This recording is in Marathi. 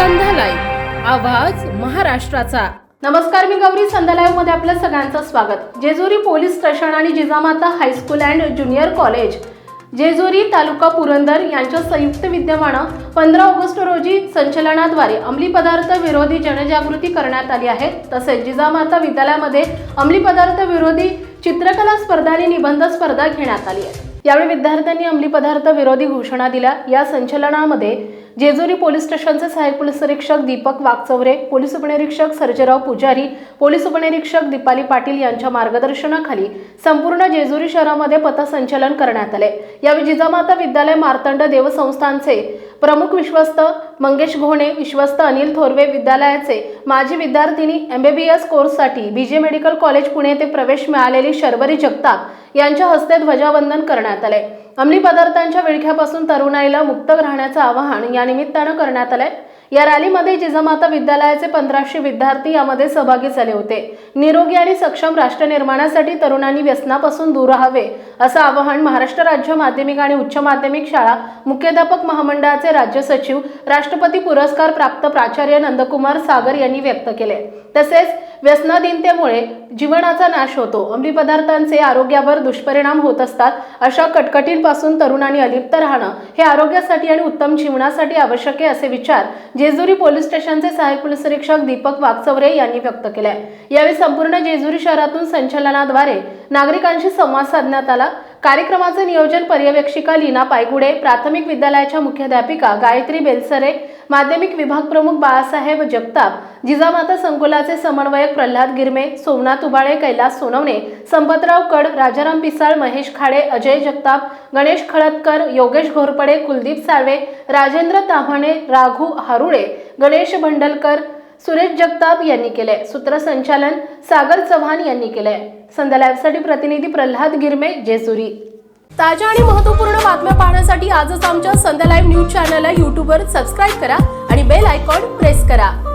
संघ आवाज महाराष्ट्राचा. नमस्कार मी गौरी संध्यालाईव्हमध्ये आपलं सगळ्यांचं स्वागत. जेजुरी पोलीस स्टेशन आणि Jijamata high school and junior college. Jejuri taluka Purandar यांच्या संयुक्त विद्यमानं पंधरा ऑगस्ट रोजी संचलनाद्वारे अंमली पदार्थ विरोधी जनजागृती करण्यात आली आहे. तसेच जिजामाता विद्यालयामध्ये अंमली पदार्थ विरोधी चित्रकला स्पर्धा आणि निबंध स्पर्धा घेण्यात आली आहे. यावेळी विद्यार्थ्यांनी अंमली पदार्थ विरोधी घोषणा दिल्या. या संचलनामध्ये जेजुरी पोलीस स्टेशनचे सहाय्यक पोलीस निरीक्षक दीपक वागचौरे पोलीस उपनिरीक्षक सर्जेराव पुजारी पोलीस उपनिरीक्षक दीपाली पाटील यांच्या मार्गदर्शनाखाली संपूर्ण जेजुरी शहरामध्ये पथसंचलन करण्यात आले. यावेळी जिजामाता विद्यालय मार्तंड देवसंस्थानचे प्रमुख विश्वस्त मंगेश घोणे विश्वस्त अनिल थोरवे विद्यालयाचे माजी विद्यार्थिनी एम बी बी एस कोर्ससाठी B J medical college Pune येथे प्रवेश मिळालेली शर्वरी जगताप यांच्या हस्ते ध्वजावंदन करण्यात आले. अंमली पदार्थांच्या विळख्यापासून तरुणाईला मुक्त राहण्याचं आवाहन या निमित्तानं करण्यात आलंय. या रॅलीमध्ये जिजामाता विद्यालयाचे पंधराशे विद्यार्थी यामध्ये सहभागी झाले होते. निरोगी आणि सक्षम राष्ट्र निर्माणासाठी तरुणांनी व्यसनापासून दूर राहावे असं आवाहन महाराष्ट्र राज्य माध्यमिक आणि उच्च माध्यमिक शाळा मुख्याध्यापक महामंडळाचे राज्य सचिव राष्ट्रपती पुरस्कार प्राप्त प्राचार्य नंदकुमार सागर यांनी व्यक्त केले. तसेच व्यसनाधीनतेमुळे जीवनाचा नाश होतो. अंमली पदार्थांचे आरोग्यावर दुष्परिणाम होत असतात. अशा कटकटींपासून तरुणांनी अलिप्त राहणं हे आरोग्यासाठी आणि उत्तम जीवनासाठी आवश्यक आहे असे विचार जेजुरी पोलीस स्टेशनचे सहाय्यक पोलीस निरीक्षक दीपक वागचौरे यांनी व्यक्त केलाय. यावेळी संपूर्ण जेजुरी शहरातून संचलनाद्वारे नागरिकांशी संवाद साधण्यात आला. कार्यक्रमाचे नियोजन पर्यवेक्षिका लीना पायगुडे प्राथमिक विद्यालयाच्या मुख्याध्यापिका गायत्री बेलसरे माध्यमिक विभाग प्रमुख बाळासाहेब जगताप जिजामाता संकुलाचे समन्वयक प्रल्हाद गिरमे सोमनाथ उबाळे कैलास सोनवणे संपतराव कड राजाराम पिसाळ महेश खाडे अजय जगताप गणेश खळदकर योगेश घोरपडे कुलदीप साळवे राजेंद्र ताम्हाणे राघू हारुळे गणेश भंडलकर सुरेश जगताप यांनी केले. सूत्रसंचालन सागर चव्हाण यांनी केले. संध्या लाईव्हसाठी प्रतिनिधी प्रल्हाद गिरमे जेजुरी. ताज्या आणि महत्त्वपूर्ण बातम्या पाहण्यासाठी आजच आमच्या संध्या लाईव्ह न्यूज चॅनलला यूट्यूबवर सबस्क्राईब करा आणि बेल आयकॉन प्रेस करा.